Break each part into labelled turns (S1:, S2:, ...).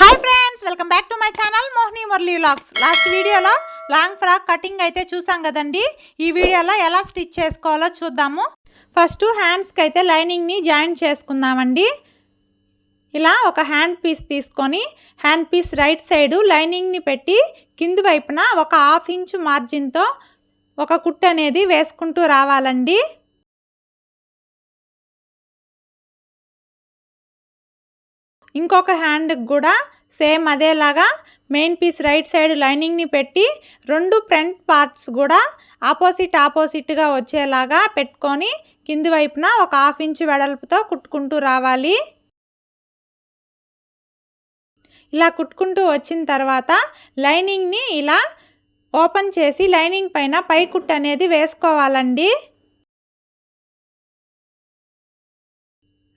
S1: Hi friends welcome back to my channel Mohini Murali vlogs last వీడియోలో long frock cutting అయితే చూసాం కదండి. ఈ వీడియోలో ఎలా స్టిచ్ చేసుకోవాలో చూద్దాము. ఫస్ట్ హ్యాండ్స్కి అయితే లైనింగ్ని జాయిన్ చేసుకుందామండి. ఇలా ఒక హ్యాండ్ పీస్ తీసుకొని హ్యాండ్ పీస్ రైట్ సైడు లైనింగ్ని పెట్టి కింది వైపున ఒక హాఫ్ ఇంచు మార్జిన్తో ఒక కుట్టు అనేది వేసుకుంటూ రావాలండి. ఇంకొక హ్యాండ్కి కూడా సేమ్ అదేలాగా మెయిన్ పీస్ రైట్ సైడ్ లైనింగ్ని పెట్టి రెండు ఫ్రంట్ పార్ట్స్ కూడా ఆపోజిట్ ఆపోజిట్గా వచ్చేలాగా పెట్టుకొని కింది వైపున ఒక హాఫ్ ఇంచ్ వెడల్పుతో కుట్టుకుంటూ రావాలి. ఇలా కుట్టుకుంటూ వచ్చిన తర్వాత లైనింగ్ని ఇలా ఓపెన్ చేసి లైనింగ్ పైన పై కుట్టు అనేది వేసుకోవాలండి.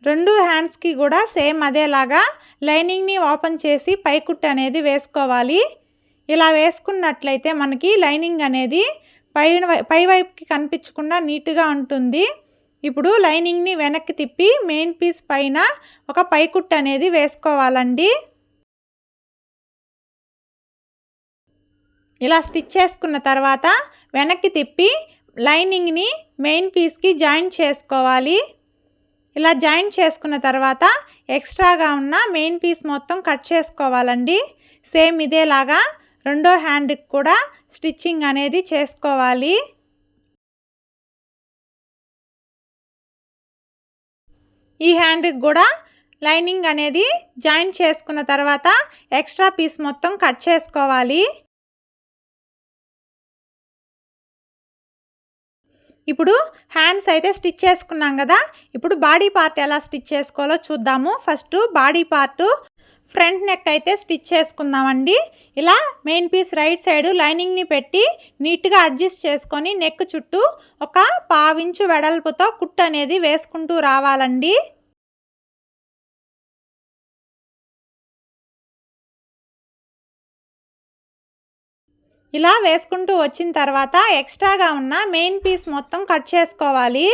S1: రెండు హ్యాండ్స్కి కూడా సేమ్ అదేలాగా లైనింగ్ని ఓపెన్ చేసి పైకుట్టు అనేది వేసుకోవాలి. ఇలా వేసుకున్నట్లయితే మనకి లైనింగ్ అనేది పై పై వైపుకి కనిపించకుండా నీట్గా ఉంటుంది. ఇప్పుడు లైనింగ్ని వెనక్కి తిప్పి మెయిన్ పీస్ పైన ఒక పైకుట్టు అనేది వేసుకోవాలండి. ఇలా స్టిచ్ చేసుకున్న తర్వాత వెనక్కి తిప్పి లైనింగ్ని మెయిన్ పీస్కి జాయిన్ చేసుకోవాలి. ఇలా జాయిన్ చేసుకున్న తర్వాత ఎక్స్ట్రాగా ఉన్న మెయిన్ పీస్ మొత్తం కట్ చేసుకోవాలండి. సేమ్ ఇదేలాగా రెండో హ్యాండ్కి కూడా స్టిచ్చింగ్ అనేది చేసుకోవాలి. ఈ హ్యాండ్కి కూడా లైనింగ్ అనేది జాయిన్ చేసుకున్న తర్వాత ఎక్స్ట్రా పీస్ మొత్తం కట్ చేసుకోవాలి. ఇప్పుడు హ్యాండ్స్ అయితే స్టిచ్ చేసుకున్నాం కదా. ఇప్పుడు బాడీ పార్ట్ ఎలా స్టిచ్ చేసుకోవాలో చూద్దాము. First body part front neck అయితే స్టిచ్ చేసుకుందామండి. ఇలా మెయిన్ పీస్ రైట్ సైడ్ లైనింగ్ని పెట్టి నీట్గా అడ్జస్ట్ చేసుకొని నెక్ చుట్టూ ఒక పావించు వెడల్పుతో కుట్టు అనేది వేసుకుంటూ రావాలండి. ఇలా వేసుకుంటూ వచ్చిన తర్వాత ఎక్స్ట్రాగా ఉన్న మెయిన్ పీస్ మొత్తం కట్ చేసుకోవాలి.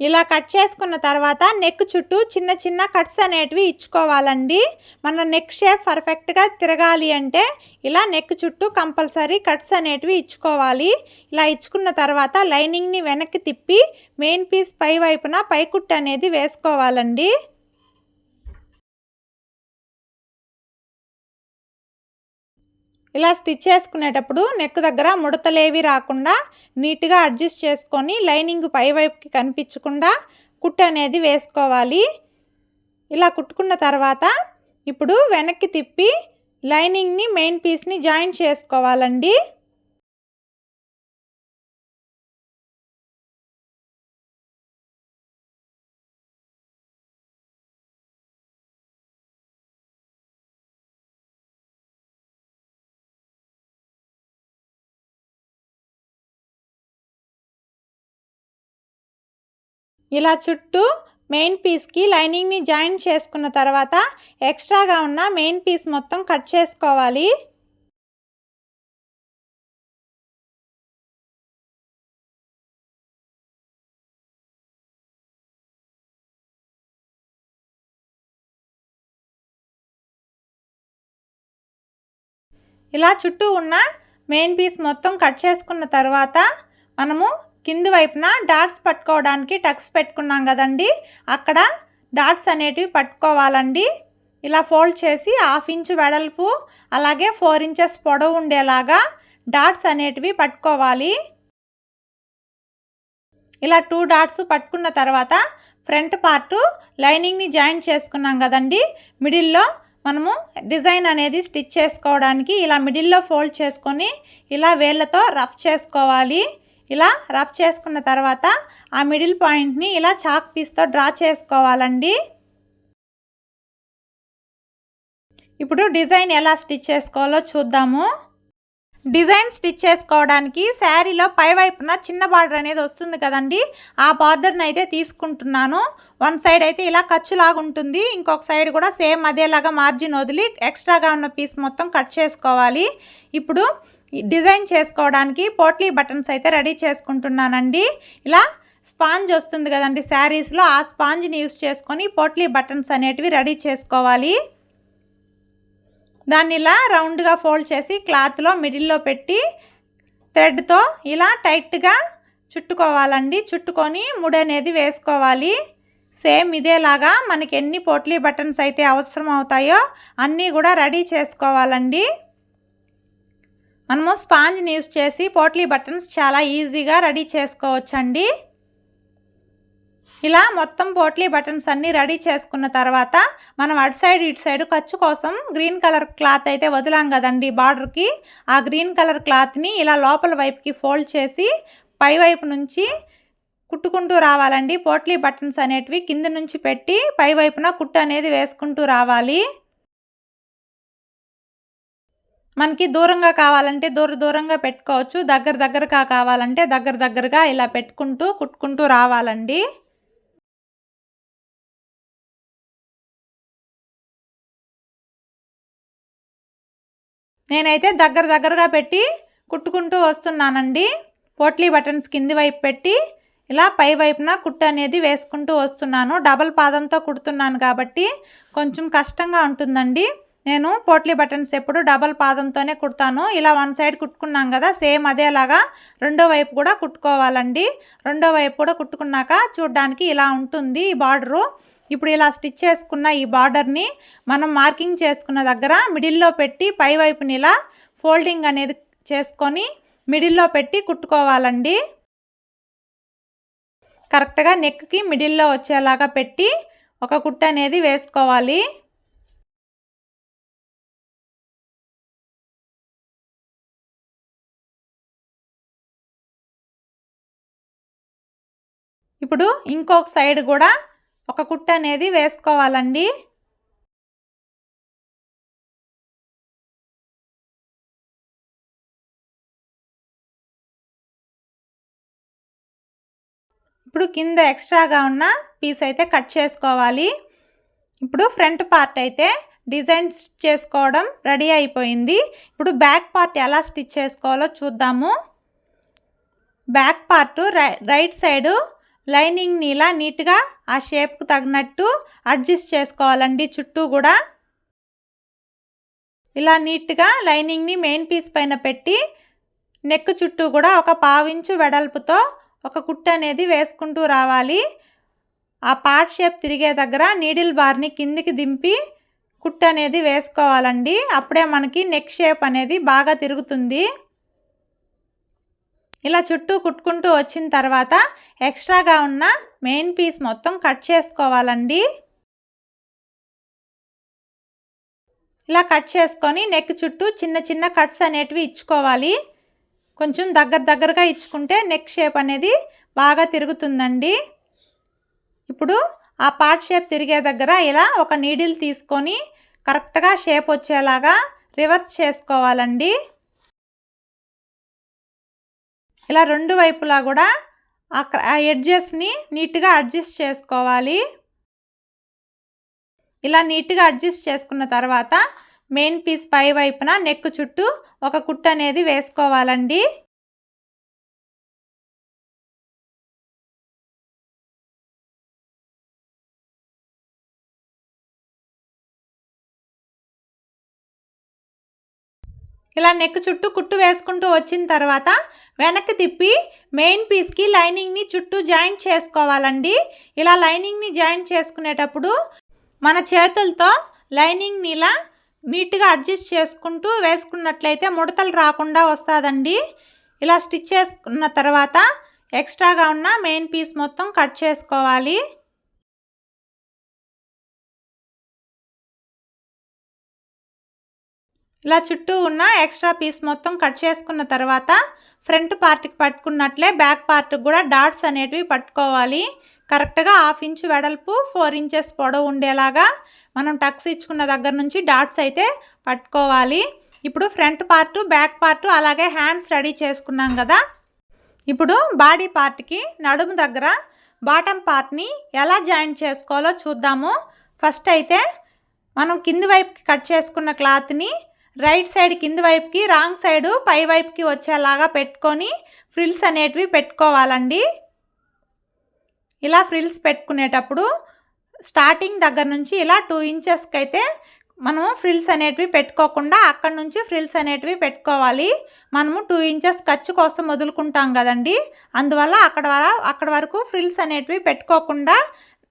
S1: ఇలా కట్ చేసుకున్న తర్వాత నెక్ చుట్టూ చిన్న చిన్న కట్స్ అనేటివి ఇచ్చుకోవాలండి. మన నెక్ షేప్ పర్ఫెక్ట్గా తిరగాలి అంటే ఇలా నెక్ చుట్టూ కంపల్సరీ కట్స్ అనేటివి ఇచ్చుకోవాలి. ఇలా ఇచ్చుకున్న తర్వాత లైనింగ్ని వెనక్కి తిప్పి మెయిన్ పీస్ పై వైపున పైకుట్టు అనేది వేసుకోవాలండి. ఇలా స్టిచ్ చేసుకునేటప్పుడు నెక్ దగ్గర ముడతలేవి రాకుండా నీట్గా అడ్జస్ట్ చేసుకొని లైనింగ్ పైవైపుకి కనిపించకుండా కుట్టు అనేది వేసుకోవాలి. ఇలా కుట్టుకున్న తర్వాత ఇప్పుడు వెనక్కి తిప్పి లైనింగ్ని మెయిన్ పీస్ని జాయిన్ చేసుకోవాలండి. ఇలా చుట్టూ మెయిన్ పీస్కి లైనింగ్ని జాయిన్ చేసుకున్న తర్వాత ఎక్స్ట్రాగా ఉన్న మెయిన్ పీస్ మొత్తం కట్ చేసుకోవాలి. ఇలా చుట్టూ ఉన్న మెయిన్ పీస్ మొత్తం కట్ చేసుకున్న తర్వాత మనము కింది వైపున డాట్స్ పట్టుకోవడానికి టక్స్ పెట్టుకున్నాం కదండి. అక్కడ డాట్స్ అనేటివి పట్టుకోవాలండి. ఇలా ఫోల్డ్ చేసి హాఫ్ ఇంచు వెడల్పు అలాగే ఫోర్ ఇంచెస్ పొడవు ఉండేలాగా డాట్స్ అనేటివి పట్టుకోవాలి. ఇలా టూ డాట్స్ పట్టుకున్న తర్వాత ఫ్రంట్ పార్టు లైనింగ్ని జాయిన్ చేసుకున్నాం కదండి. మిడిల్లో మనము డిజైన్ అనేది స్టిచ్ చేసుకోవడానికి ఇలా మిడిల్లో ఫోల్డ్ చేసుకొని ఇలా వేళ్ళతో రఫ్ చేసుకోవాలి. ఇలా రఫ్ చేసుకున్న తర్వాత ఆ మిడిల్ పాయింట్ని ఇలా చాక్ పీస్తో డ్రా చేసుకోవాలండి. ఇప్పుడు డిజైన్ ఎలా స్టిచ్ చేసుకోవాలో చూద్దాము. డిజైన్ స్టిచ్ చేసుకోవడానికి శారీలో పైవైపున చిన్న బార్డర్ అనేది వస్తుంది కదండి. ఆ బార్డర్ని అయితే తీసుకుంటున్నాను. వన్ సైడ్ అయితే ఇలా ఖర్చులాగా ఉంటుంది. ఇంకొక సైడ్ కూడా సేమ్ అదేలాగా మార్జిన్ వదిలి ఎక్స్ట్రాగా ఉన్న పీస్ మొత్తం కట్ చేసుకోవాలి. ఇప్పుడు డిజైన్ చేసుకోవడానికి పోట్లీ బటన్స్ అయితే రెడీ చేసుకుంటున్నానండి. ఇలా స్పాంజ్ వస్తుంది కదండి శారీస్లో ఆ స్పాంజ్ని యూస్ చేసుకొని పోట్లీ బటన్స్ అనేటివి రెడీ చేసుకోవాలి. దాన్ని ఇలా రౌండ్గా ఫోల్డ్ చేసి క్లాత్లో మిడిల్లో పెట్టి థ్రెడ్తో ఇలా టైట్గా చుట్టుకోవాలండి. చుట్టుకొని ముడి అనేది వేసుకోవాలి. సేమ్ ఇదేలాగా మనకి ఎన్ని పోట్లీ బటన్స్ అయితే అవసరం అవుతాయో అన్నీ కూడా రెడీ చేసుకోవాలండి. మనము స్పాంజ్ని యూస్ చేసి పోట్లీ బటన్స్ చాలా ఈజీగా రెడీ చేసుకోవచ్చండి. ఇలా మొత్తం పోట్లీ బటన్స్ అన్నీ రెడీ చేసుకున్న తర్వాత మనం అటు సైడ్ ఇటు సైడ్ ఖర్చు కోసం గ్రీన్ కలర్ క్లాత్ అయితే వదిలాం కదండి బార్డర్కి ఆ గ్రీన్ కలర్ క్లాత్ని ఇలా లోపల వైపుకి ఫోల్డ్ చేసి పై వైపు నుంచి కుట్టుకుంటూ రావాలండి. పోట్లీ బటన్స్ అనేటివి కింద నుంచి పెట్టి పై వైపున కుట్టు అనేది వేసుకుంటూ రావాలి. మనకి దూరంగా కావాలంటే దూర దూరంగా పెట్టుకోవచ్చు దగ్గర దగ్గరగా కావాలంటే దగ్గర దగ్గరగా ఇలా పెట్టుకుంటూ కుట్టుకుంటూ రావాలండి. నేనైతే దగ్గర దగ్గరగా పెట్టి కుట్టుకుంటూ వస్తున్నానండి. పోట్లీ బటన్స్ కింది వైపు పెట్టి ఇలా పై వైపున కుట్టు అనేది వేసుకుంటూ వస్తున్నాను. డబల్ పాదంతో కుడుతున్నాను కాబట్టి కొంచెం కష్టంగా ఉంటుందండి. నేను పోట్లీ బటన్స్ ఎప్పుడు డబల్ పాదంతోనే కుడతాను. ఇలా వన్ సైడ్ కుట్టుకున్నాం కదా సేమ్ అదేలాగా రెండో వైపు కూడా కుట్టుకోవాలండి. రెండో వైపు కూడా కుట్టుకున్నాక చూడ్డానికి ఇలా ఉంటుంది ఈ బార్డరు. ఇప్పుడు ఇలా స్టిచ్ చేసుకున్న ఈ బార్డర్ని మనం మార్కింగ్ చేసుకున్న దగ్గర మిడిల్లో పెట్టి పై వైపుని ఇలా ఫోల్డింగ్ అనేది చేసుకొని మిడిల్లో పెట్టి కుట్టుకోవాలండి. కరెక్ట్గా నెక్కి మిడిల్లో వచ్చేలాగా పెట్టి ఒక కుట్ట అనేది వేసుకోవాలి. ఇప్పుడు ఇంకొక సైడ్ కూడా ఒక కుట్ట అనేది వేసుకోవాలండి. ఇప్పుడు కింద ఎక్స్ట్రాగా ఉన్న పీస్ అయితే కట్ చేసుకోవాలి. ఇప్పుడు ఫ్రంట్ పార్ట్ అయితే డిజైన్ చేసుకోవడం రెడీ అయిపోయింది. ఇప్పుడు బ్యాక్ పార్ట్ ఎలా స్టిచ్ చేసుకోవాలో చూద్దాము. బ్యాక్ పార్ట్ రైట్ సైడు లైనింగ్ని ఇలా నీట్గా ఆ షేప్కు తగినట్టు అడ్జస్ట్ చేసుకోవాలండి చుట్టూ కూడా. ఇలా నీట్గా లైనింగ్ని మెయిన్ పీస్ పైన పెట్టి నెక్ చుట్టూ కూడా ఒక పావించు వెడల్పుతో ఒక కుట్టు అనేది వేసుకుంటూ రావాలి. ఆ పార్ట్ షేప్ తిరిగే దగ్గర నీడిల్ బార్ని కిందికి దింపి కుట్టు అనేది వేసుకోవాలండి. అప్పుడే మనకి నెక్ షేప్ అనేది బాగా తిరుగుతుంది. ఇలా చుట్టూ కుట్టుకుంటూ వచ్చిన తర్వాత ఎక్స్ట్రాగా ఉన్న మెయిన్ పీస్ మొత్తం కట్ చేసుకోవాలండి. ఇలా కట్ చేసుకొని నెక్ చుట్టూ చిన్న చిన్న కట్స్ అనేటివి ఇచ్చుకోవాలి. కొంచెం దగ్గర దగ్గరగా ఇచ్చుకుంటే నెక్ షేప్ అనేది బాగా తిరుగుతుందండి. ఇప్పుడు ఆ పార్ట్ షేప్ తిరిగే దగ్గర ఇలా ఒక నీడిల్ తీసుకొని కరెక్ట్గా షేప్ వచ్చేలాగా రివర్స్ చేసుకోవాలండి. ఇలా రెండు వైపులా కూడా ఆ ఎడ్జెస్ని నీట్గా అడ్జస్ట్ చేసుకోవాలి. ఇలా నీట్గా అడ్జస్ట్ చేసుకున్న తర్వాత మెయిన్ పీస్ పై వైపున నెక్ చుట్టూ ఒక కుట్టు అనేది వేసుకోవాలండి. ఇలా నెక్ చుట్టూ కుట్టు వేసుకుంటూ వచ్చిన తర్వాత వెనక్కి తిప్పి మెయిన్ పీస్కి లైనింగ్ని చుట్టూ జాయింట్ చేసుకోవాలండి. ఇలా లైనింగ్ని జాయింట్ చేసుకునేటప్పుడు మన చేతులతో లైనింగ్ని ఇలా నీట్గా అడ్జస్ట్ చేసుకుంటూ వేసుకున్నట్లయితే ముడతలు రాకుండా వస్తుందండి. ఇలా స్టిచ్ చేసుకున్న తర్వాత ఎక్స్ట్రాగా ఉన్న మెయిన్ పీస్ మొత్తం కట్ చేసుకోవాలి. ఇలా చుట్టూ ఉన్న ఎక్స్ట్రా పీస్ మొత్తం కట్ చేసుకున్న తర్వాత ఫ్రంట్ పార్ట్కి పట్టుకున్నట్లే బ్యాక్ పార్ట్కి కూడా డాట్స్ అనేటివి పట్టుకోవాలి. కరెక్ట్గా హాఫ్ ఇంచ్ వెడల్పు ఫోర్ ఇంచెస్ పొడవు ఉండేలాగా మనం టక్స్ ఇచ్చుకున్న దగ్గర నుంచి డాట్స్ అయితే పట్టుకోవాలి. ఇప్పుడు ఫ్రంట్ పార్ట్ బ్యాక్ పార్ట్ అలాగే హ్యాండ్స్ రెడీ చేసుకున్నాం కదా. ఇప్పుడు బాడీ పార్ట్కి నడుము దగ్గర బాటమ్ పార్ట్ని ఎలా జాయిన్ చేసుకోవాలో చూద్దాము. ఫస్ట్ అయితే మనం కింది వైపుకి కట్ చేసుకున్న క్లాత్ని రైట్ సైడ్ కింది వైపుకి రాంగ్ సైడు పై వైపుకి వచ్చేలాగా పెట్టుకొని ఫ్రిల్స్ అనేటివి పెట్టుకోవాలండి. ఇలా ఫ్రిల్స్ పెట్టుకునేటప్పుడు స్టార్టింగ్ దగ్గర నుంచి ఇలా టూ ఇంచెస్కి అయితే మనం ఫ్రిల్స్ అనేటివి పెట్టుకోకుండా అక్కడ నుంచి ఫ్రిల్స్ అనేటివి పెట్టుకోవాలి. మనము టూ ఇంచెస్ ఖర్చు కోసం వదులుకుంటాం కదండి. అందువల్ల అక్కడ అక్కడ వరకు ఫ్రిల్స్ అనేటివి పెట్టుకోకుండా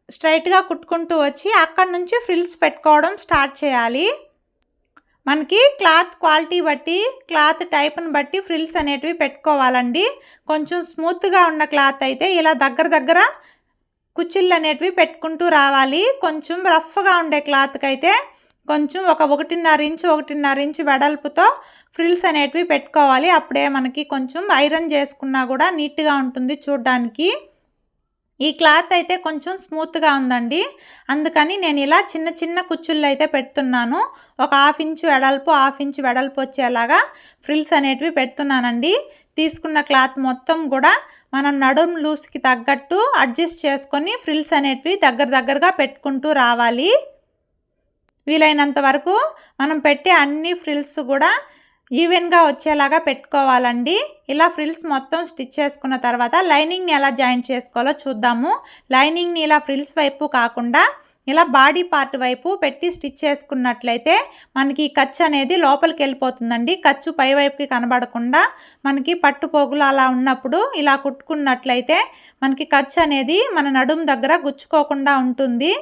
S1: స్ట్రైట్గా కుట్టుకుంటూ వచ్చి అక్కడ నుంచి ఫ్రిల్స్ పెట్టుకోవడం స్టార్ట్ చేయాలి. మనకి క్లాత్ క్వాలిటీ బట్టి క్లాత్ టైప్ని బట్టి ఫ్రిల్స్ అనేటివి పెట్టుకోవాలండి. కొంచెం స్మూత్గా ఉన్న క్లాత్ అయితే ఇలా దగ్గర దగ్గర కుచ్చిళ్ళు అనేటివి పెట్టుకుంటూ రావాలి. కొంచెం రఫ్గా ఉండే క్లాత్కి అయితే కొంచెం ఒక ఒకటిన్నర ఇంచు ఒకటిన్నర ఇంచు వెడల్పుతో ఫ్రిల్స్ అనేటివి పెట్టుకోవాలి. అప్పుడే మనకి కొంచెం ఐరన్ చేసుకున్నా కూడా నీట్గా ఉంటుంది చూడ్డానికి. ఈ క్లాత్ అయితే కొంచెం స్మూత్గా ఉందండి. అందుకని నేను ఇలా చిన్న చిన్న కుచ్చుళ్ళు అయితే పెడుతున్నాను. ఒక హాఫ్ ఇంచు వెడల్పు హాఫ్ ఇంచు వెడల్పు వచ్చేలాగా ఫ్రిల్స్ అనేటివి పెడుతున్నానండి. తీసుకున్న క్లాత్ మొత్తం కూడా మనం నడుం లూస్కి తగ్గట్టు అడ్జస్ట్ చేసుకొని ఫ్రిల్స్ అనేటివి దగ్గర దగ్గరగా పెట్టుకుంటూ రావాలి. వీలైనంత వరకు మనం పెట్టే అన్ని ఫ్రిల్స్ కూడా ఈవెన్గా వచ్చేలాగా పెట్టుకోవాలండి. ఇలా ఫ్రిల్స్ మొత్తం స్టిచ్ చేసుకున్న తర్వాత లైనింగ్ని ఎలా జాయింట్ చేసుకోవాలో చూద్దాము. లైనింగ్ని ఇలా ఫ్రిల్స్ వైపు కాకుండా ఇలా బాడీ పార్ట్ వైపు పెట్టి స్టిచ్ చేసుకున్నట్లయితే మనకి ఈ ఖర్చు అనేది లోపలికి వెళ్ళిపోతుందండి. ఖర్చు పై వైపుకి కనబడకుండా మనకి పట్టుపోగులు అలా ఉన్నప్పుడు ఇలా కుట్టుకున్నట్లయితే మనకి ఖర్చు అనేది మన నడుము దగ్గర గుచ్చుకోకుండా ఉంటుంది.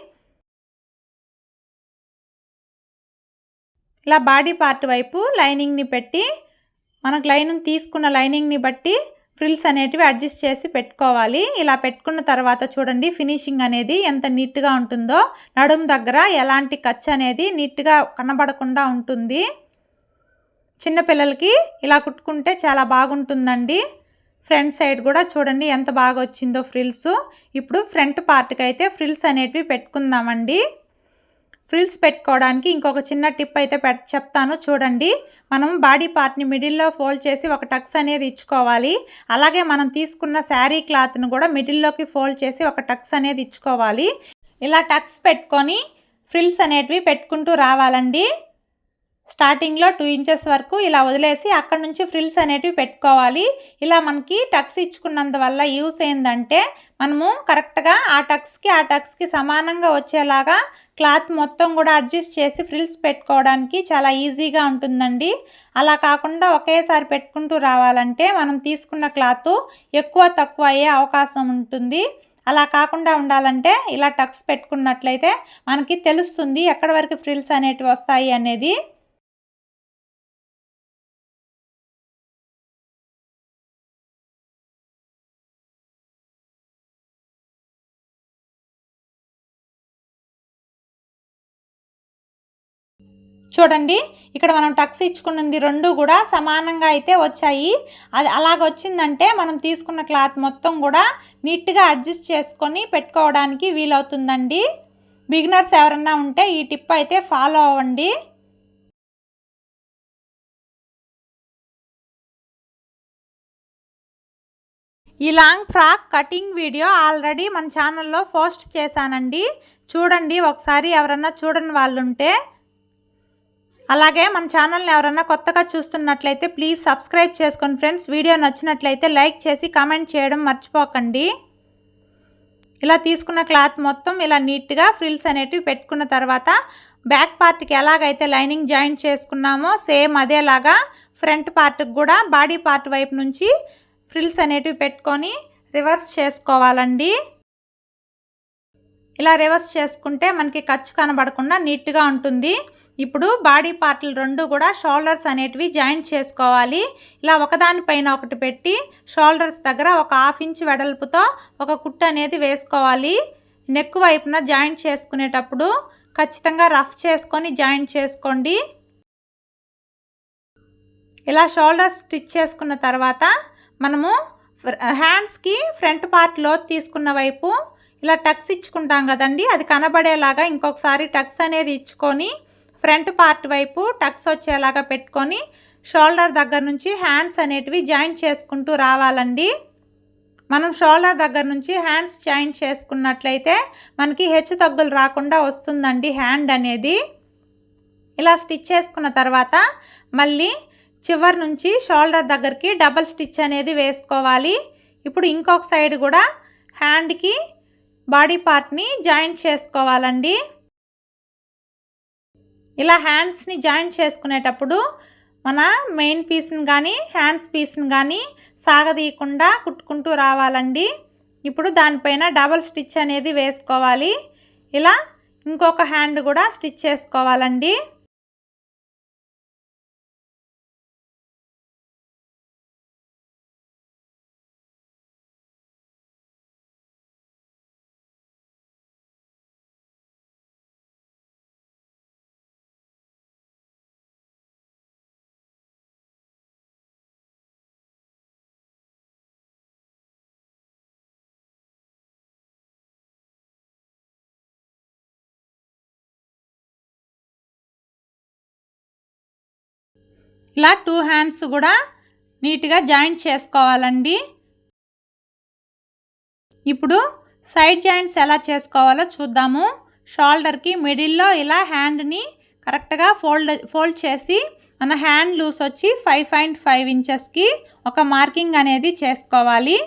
S1: ఇలా బాడీ పార్ట్ వైపు లైనింగ్ని పెట్టి మనకు లైనింగ్ తీసుకున్న లైనింగ్ని బట్టి ఫ్రిల్స్ అనేటివి అడ్జస్ట్ చేసి పెట్టుకోవాలి. ఇలా పెట్టుకున్న తర్వాత చూడండి ఫినిషింగ్ అనేది ఎంత నీట్గా ఉంటుందో నడుం దగ్గర ఎలాంటి ఖర్చు అనేది నీట్గా కనబడకుండా ఉంటుంది. చిన్నపిల్లలకి ఇలా కుట్టుకుంటే చాలా బాగుంటుందండి. ఫ్రంట్ సైడ్ కూడా చూడండి ఎంత బాగా వచ్చిందో ఫ్రిల్స్. ఇప్పుడు ఫ్రంట్ పార్ట్కి అయితే ఫ్రిల్స్ అనేటివి పెట్టుకుందామండి. ఫ్రిల్స్ పెట్టుకోవడానికి ఇంకొక చిన్న టిప్ అయితే పెట్ చెప్తాను. చూడండి మనం బాడీ పార్ట్ని మిడిల్లో ఫోల్డ్ చేసి ఒక టక్స్ అనేది ఇచ్చుకోవాలి. అలాగే మనం తీసుకున్న శారీ క్లాత్ను కూడా మిడిల్లోకి ఫోల్డ్ చేసి ఒక టక్స్ అనేది ఇచ్చుకోవాలి. ఇలా టక్స్ పెట్టుకొని ఫ్రిల్స్ అనేటివి పెట్టుకుంటూ రావాలండి. స్టార్టింగ్లో టూ ఇంచెస్ వరకు ఇలా వదిలేసి అక్కడ నుంచి ఫ్రిల్స్ అనేటివి పెట్టుకోవాలి. ఇలా మనకి టక్స్ ఇచ్చుకున్నందువల్ల యూస్ ఏంటంటే మనము కరెక్ట్గా ఆ టక్స్కి ఆ టక్స్కి సమానంగా వచ్చేలాగా క్లాత్ మొత్తం కూడా అడ్జస్ట్ చేసి ఫ్రిల్స్ పెట్టుకోవడానికి చాలా ఈజీగా ఉంటుందండి. అలా కాకుండా ఒకేసారి పెట్టుకుంటూ రావాలంటే మనం తీసుకున్న క్లాత్ ఎక్కువ తక్కువ అయ్యే అవకాశం ఉంటుంది. అలా కాకుండా ఉండాలంటే ఇలా టక్స్ పెట్టుకున్నట్లయితే మనకి తెలుస్తుంది ఎక్కడి వరకు ఫ్రిల్స్ అనేటివి వస్తాయి అనేది. చూడండి ఇక్కడ మనం టక్స్ ఇచ్చుకున్నది రెండు కూడా సమానంగా అయితే వచ్చాయి. అది అలాగ వచ్చిందంటే మనం తీసుకున్న క్లాత్ మొత్తం కూడా నీట్గా అడ్జస్ట్ చేసుకొని పెట్టుకోవడానికి వీలవుతుందండి. బిగినర్స్ ఎవరన్నా ఉంటే ఈ టిప్ అయితే ఫాలో అవ్వండి. ఈ long frock cutting video already మన ఛానల్లో పోస్ట్ చేశానండి. చూడండి ఒకసారి ఎవరన్నా చూడని వాళ్ళు ఉంటే అలాగే మన ఛానల్ని ఎవరన్నా కొత్తగా చూస్తున్నట్లయితే ప్లీజ్ సబ్స్క్రైబ్ చేసుకోండి ఫ్రెండ్స్. వీడియో నచ్చినట్లయితే లైక్ చేసి కామెంట్ చేయడం మర్చిపోకండి. ఇలా తీసుకున్న క్లాత్ మొత్తం ఇలా నీట్గా ఫ్రిల్స్ అనేటివి పెట్టుకున్న తర్వాత బ్యాక్ పార్ట్కి ఎలాగైతే లైనింగ్ జాయింట్ చేసుకున్నామో సేమ్ అదేలాగా ఫ్రంట్ పార్ట్కి కూడా బాడీ పార్ట్ వైపు నుంచి ఫ్రిల్స్ అనేటివి పెట్టుకొని రివర్స్ చేసుకోవాలండి. ఇలా రివర్స్ చేసుకుంటే మనకి ఖర్చు కనబడకుండా నీట్గా ఉంటుంది. ఇప్పుడు బాడీ పార్ట్లు రెండు కూడా షోల్డర్స్ అనేటివి జాయింట్ చేసుకోవాలి. ఇలా ఒకదానిపైన ఒకటి పెట్టి షోల్డర్స్ దగ్గర ఒక హాఫ్ ఇంచ్ వెడల్పుతో ఒక కుట్టు అనేది వేసుకోవాలి. నెక్ వైపున జాయింట్ చేసుకునేటప్పుడు ఖచ్చితంగా రఫ్ చేసుకొని జాయింట్ చేసుకోండి. ఇలా షోల్డర్స్ స్టిచ్ చేసుకున్న తర్వాత మనము హ్యాండ్స్కి ఫ్రంట్ పార్ట్ లోత్ తీసుకున్న వైపు ఇలా టక్స్ ఇచ్చుకుంటాం కదండి. అది కనబడేలాగా ఇంకొకసారి టక్స్ అనేది ఇచ్చుకొని ఫ్రంట్ పార్ట్ వైపు టక్స్ వచ్చేలాగా పెట్టుకొని షోల్డర్ దగ్గర నుంచి హ్యాండ్స్ అనేటివి జాయింట్ చేసుకుంటూ రావాలండి. మనం షోల్డర్ దగ్గర నుంచి హ్యాండ్స్ జాయింట్ చేసుకున్నట్లయితే మనకి హెచ్చు తగ్గులు రాకుండా వస్తుందండి హ్యాండ్ అనేది. ఇలా స్టిచ్ చేసుకున్న తర్వాత మళ్ళీ చివరి నుంచి షోల్డర్ దగ్గరికి డబల్ స్టిచ్ అనేది వేసుకోవాలి. ఇప్పుడు ఇంకొక సైడ్ కూడా హ్యాండ్కి బాడీ పార్ట్ని జాయింట్ చేసుకోవాలండి. ఇలా హ్యాండ్స్ని జాయిన్ చేసుకునేటప్పుడు మన మెయిన్ పీస్ని కానీ హ్యాండ్స్ పీస్ని కానీ సాగదీయకుండా కుట్టుకుంటూ రావాలండి. ఇప్పుడు దానిపైన డబల్ స్టిచ్ అనేది వేసుకోవాలి. ఇలా ఇంకొక హ్యాండ్ కూడా స్టిచ్ చేసుకోవాలండి. ఇలా టూ హ్యాండ్స్ కూడా నీట్గా జాయింట్ చేసుకోవాలండి. ఇప్పుడు సైడ్ జాయింట్స్ ఎలా చేసుకోవాలో చూద్దాము. షోల్డర్కి మిడిల్లో ఇలా హ్యాండ్ని కరెక్ట్గా ఫోల్డ్ ఫోల్డ్ చేసి మన హ్యాండ్ లూస్ వచ్చి ఫైవ్ పాయింట్ ఫైవ్ ఇంచెస్కి ఒక మార్కింగ్ అనేది చేసుకోవాలి.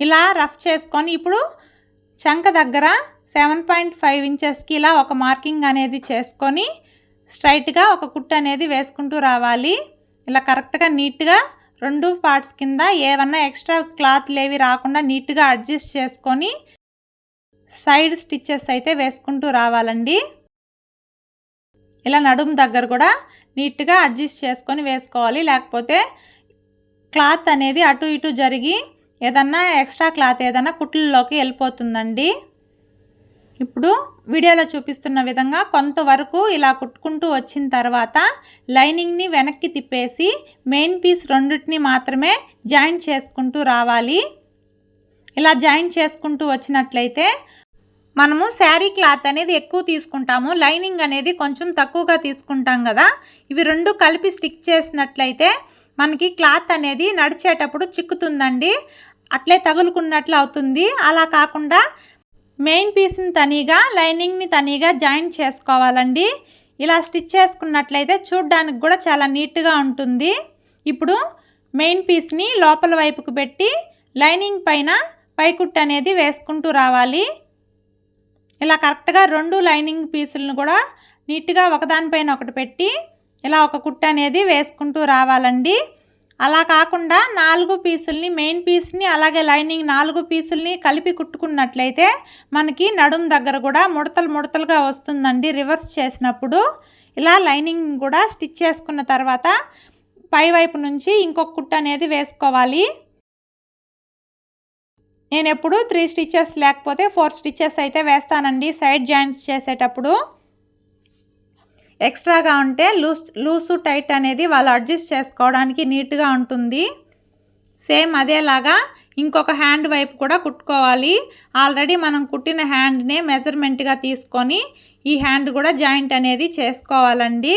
S1: ఇలా రఫ్ చేసుకొని ఇప్పుడు చంక దగ్గర సెవెన్ పాయింట్ ఫైవ్ ఇంచెస్కి ఇలా ఒక మార్కింగ్ అనేది చేసుకొని స్ట్రైట్గా ఒక కుట్టు అనేది వేసుకుంటూ రావాలి. ఇలా కరెక్ట్గా నీట్గా రెండు పార్ట్స్ కింద ఏమన్నా ఎక్స్ట్రా క్లాత్లు ఏవి రాకుండా నీట్గా అడ్జస్ట్ చేసుకొని సైడ్ స్టిచ్చెస్ అయితే వేసుకుంటూ రావాలండి. ఇలా నడుము దగ్గర కూడా నీట్గా అడ్జస్ట్ చేసుకొని వేసుకోవాలి. లేకపోతే క్లాత్ అనేది అటు ఇటు జరిగి ఏదన్నా ఎక్స్ట్రా క్లాత్ ఏదన్నా కుట్లలోకి వెళ్ళిపోతుందండి. ఇప్పుడు వీడియోలో చూపిస్తున్న విధంగా కొంతవరకు ఇలా కుట్టుకుంటూ వచ్చిన తర్వాత లైనింగ్ని వెనక్కి తిప్పేసి మెయిన్ పీస్ రెండింటిని మాత్రమే జాయింట్ చేసుకుంటూ రావాలి. ఇలా జాయింట్ చేసుకుంటూ వచ్చినట్లయితే మనము శారీ క్లాత్ అనేది ఎక్కువ తీసుకుంటాము. లైనింగ్ అనేది కొంచెం తక్కువగా తీసుకుంటాం కదా. ఇవి రెండు కలిపి స్టిక్ చేసినట్లయితే మనకి క్లాత్ అనేది నడిచేటప్పుడు చిక్కుతుందండి. అట్లే తగులుకున్నట్లు అవుతుంది. అలా కాకుండా మెయిన్ పీస్ని తనీగా లైనింగ్ని తనీగా జాయింట్ చేసుకోవాలండి. ఇలా స్టిచ్ చేసుకున్నట్లయితే చూడ్డానికి కూడా చాలా నీట్గా ఉంటుంది. ఇప్పుడు మెయిన్ పీస్ని లోపల వైపుకు పెట్టి లైనింగ్ పైన పైకుట్టు అనేది వేసుకుంటూ రావాలి. ఇలా కరెక్ట్గా రెండు లైనింగ్ పీసులను కూడా నీట్గా ఒకదానిపైన ఒకటి పెట్టి ఇలా ఒక కుట్టు అనేది వేసుకుంటూ రావాలండి. అలా కాకుండా నాలుగు పీసుల్ని మెయిన్ పీస్ని అలాగే లైనింగ్ నాలుగు పీసుల్ని కలిపి కుట్టుకున్నట్లయితే మనకి నడుం దగ్గర కూడా ముడతలు ముడతలుగా వస్తుందండి రివర్స్ చేసినప్పుడు. ఇలా లైనింగ్ కూడా స్టిచ్ చేసుకున్న తర్వాత పై వైపు నుంచి ఇంకొక కుట్టు అనేది వేసుకోవాలి. నేను ఎప్పుడు త్రీ స్టిచ్చెస్ లేకపోతే ఫోర్ స్టిచ్చెస్ అయితే వేస్తానండి సైడ్ జాయింట్స్ చేసేటప్పుడు. ఎక్స్ట్రాగా ఉంటే లూస్ లూసు టైట్ అనేది వాళ్ళు అడ్జస్ట్ చేసుకోవడానికి నీట్గా ఉంటుంది. సేమ్ అదేలాగా ఇంకొక హ్యాండ్ వైపు కూడా కుట్టుకోవాలి. ఆల్రెడీ మనం కుట్టిన హ్యాండ్నే మెజర్మెంట్గా తీసుకొని ఈ హ్యాండ్ కూడా జాయింట్ అనేది చేసుకోవాలండి.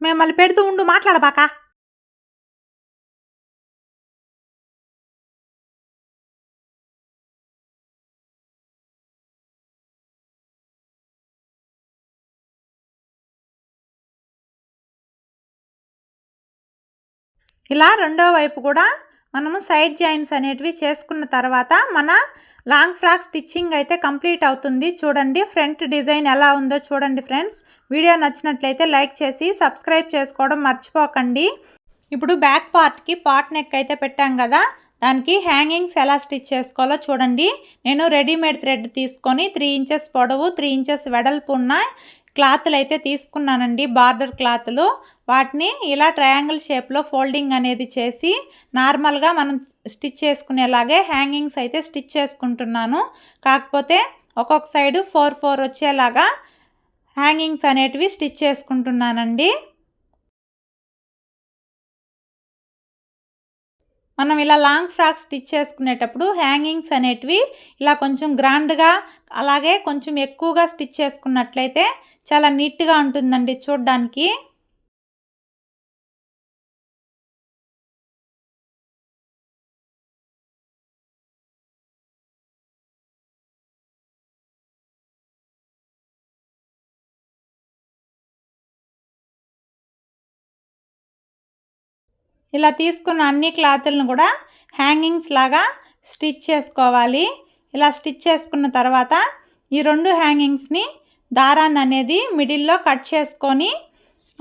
S1: మిమ్మల్ని పెడుతూ ఉండు మాట్లాడబాక. ఇలా రెండో వైపు కూడా మనము సైడ్ జాయింట్స్ అనేటివి చేసుకున్న తర్వాత మన లాంగ్ ఫ్రాక్ స్టిచ్చింగ్ అయితే కంప్లీట్ అవుతుంది. చూడండి ఫ్రంట్ డిజైన్ ఎలా ఉందో చూడండి ఫ్రెండ్స్. వీడియో నచ్చినట్లయితే లైక్ చేసి సబ్స్క్రైబ్ చేసుకోవడం మర్చిపోకండి. ఇప్పుడు బ్యాక్ పార్ట్కి పార్ట్ నెక్ అయితే పెట్టాం కదా. దానికి హ్యాంగింగ్స్ ఎలా స్టిచ్ చేసుకోవాలో చూడండి. నేను రెడీమేడ్ థ్రెడ్ తీసుకొని త్రీ ఇంచెస్ పొడవు త్రీ ఇంచెస్ వెడల్పు ఉన్న క్లాత్లు అయితే తీసుకున్నానండి. బార్డర్ క్లాత్లు. వాటిని ఇలా ట్రయాంగిల్ షేప్లో ఫోల్డింగ్ అనేది చేసి నార్మల్గా మనం స్టిచ్ చేసుకునేలాగే హ్యాంగింగ్స్ అయితే స్టిచ్ చేసుకుంటున్నాను. కాకపోతే ఒక్కొక్క సైడు ఫోర్ ఫోర్ వచ్చేలాగా హ్యాంగింగ్స్ అనేటివి స్టిచ్ చేసుకుంటున్నానండి. మనం ఇలా లాంగ్ ఫ్రాక్స్ స్టిచ్ చేసుకునేటప్పుడు హ్యాంగింగ్స్ అనేటివి ఇలా కొంచెం గ్రాండ్గా అలాగే కొంచెం ఎక్కువగా స్టిచ్ చేసుకున్నట్లయితే చాలా నీట్గా ఉంటుందండి చూడ్డానికి. ఇలా తీసుకున్న అన్ని క్లాతులను కూడా హ్యాంగింగ్స్ లాగా స్టిచ్ చేసుకోవాలి. ఇలా స్టిచ్ చేసుకున్న తర్వాత ఈ రెండు హ్యాంగింగ్స్ని దారాన్ని అనేది మిడిల్లో కట్ చేసుకొని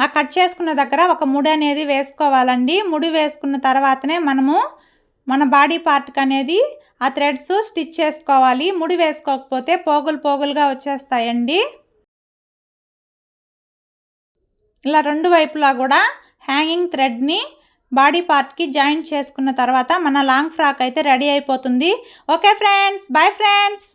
S1: ఆ కట్ చేసుకున్న దగ్గర ఒక ముడి అనేది వేసుకోవాలండి. ముడి వేసుకున్న తర్వాతనే మనము మన బాడీ పార్ట్కి అనేది ఆ థ్రెడ్స్ స్టిచ్ చేసుకోవాలి. ముడి వేసుకోకపోతే పోగులు పోగులుగా వచ్చేస్తాయండి. ఇలా రెండు వైపులా కూడా హ్యాంగింగ్ థ్రెడ్ని బాడీ పార్ట్కి జాయింట్ చేసుకున్న తర్వాత మన లాంగ్ ఫ్రాక్ అయితే రెడీ అయిపోతుంది. Okay friends bye friends.